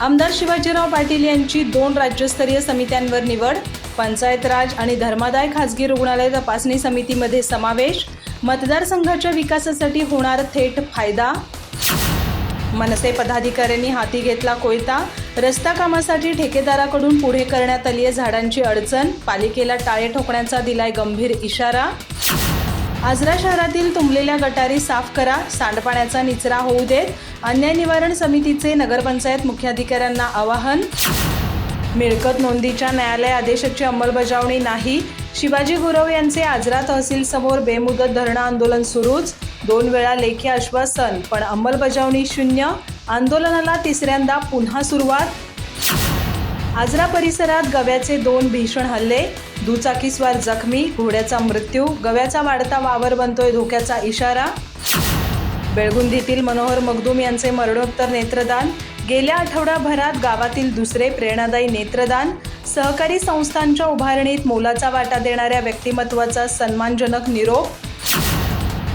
आमदार शिवाजीराव पाटील यांची दोन राज्यस्तरीय समित्यांवर निवड पंचायत राज आणि धर्मादाय खासगी रुग्णालय तपासणी समितीमध्ये समावेश मतदारसंघाच्या विकासासाठी होणार थेट फायदा. मनसे पदाधिकाऱ्यांनी हाती घेतला कोयता रस्ता कामासाठी ठेकेदाराकडून पुढे करण्यात आली आहे झाडांची अडचण पालिकेला टाळे ठोकण्याचा दिलाय गंभीर इशारा. आजरा शहरातील तुंबलेल्या गटारी साफ करा सांडपाण्याचा निचरा होऊ देत अन्याय निवारण समितीचे नगरपंचायत मुख्याधिकाऱ्यांना आवाहन. मिळकत नोंदीच्या न्यायालय आदेशाची अंमलबजावणी नाही. शिवाजी गुरव यांचे आजरा तहसील समोर बेमुदत धरणं आंदोलन सुरूच. दोन वेळा लेखी आश्वासन पण अंमलबजावणी शून्य. आंदोलनाला तिसऱ्यांदा पुन्हा सुरुवात. आजरा परिसरात गव्याचे दोन भीषण हल्ले. दुचाकीस्वार जखमी घोड्याचा मृत्यू गव्याचा वाढता वावर बनतोय धोक्याचा इशारा. बेळगुंदीतील मनोहर मगदूम यांचे मरणोत्तर नेत्रदान. गेल्या आठवडाभरात गावातील दुसरे प्रेरणादायी नेत्रदान. सहकारी संस्थांच्या उभारणीत मोलाचा वाटा देणाऱ्या व्यक्तिमत्वाचा सन्मानजनक निरोप.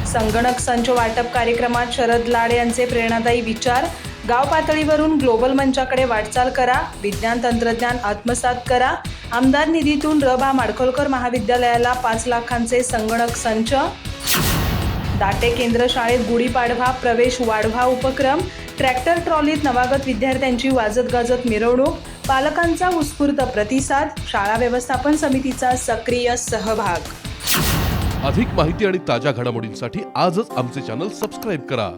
संगणक संच वाटप कार्यक्रमात शरद लाड यांचे प्रेरणादायी विचार. गाव पातळीवरून ग्लोबल मंचाकडे वाटचाल करा. विज्ञान तंत्रज्ञान आत्मसात करा. आमदार निधीतून र माडखोलकर महाविद्यालयाला पाच लाखांचे संगणक संच. दाटे केंद्र शाळेत गुढीपाडवा प्रवेश वाढवा उपक्रम. ट्रॅक्टर ट्रॉलीत नवागत विद्यार्थ्यांची वाजत गाजत मिरवणूक. पालकांचा उत्स्फूर्त प्रतिसाद. शाळा व्यवस्थापन समितीचा सक्रिय सहभाग. अधिक माहिती आणि ताज्या घडामोडींसाठी आजच आमचे चॅनल सबस्क्राईब करा.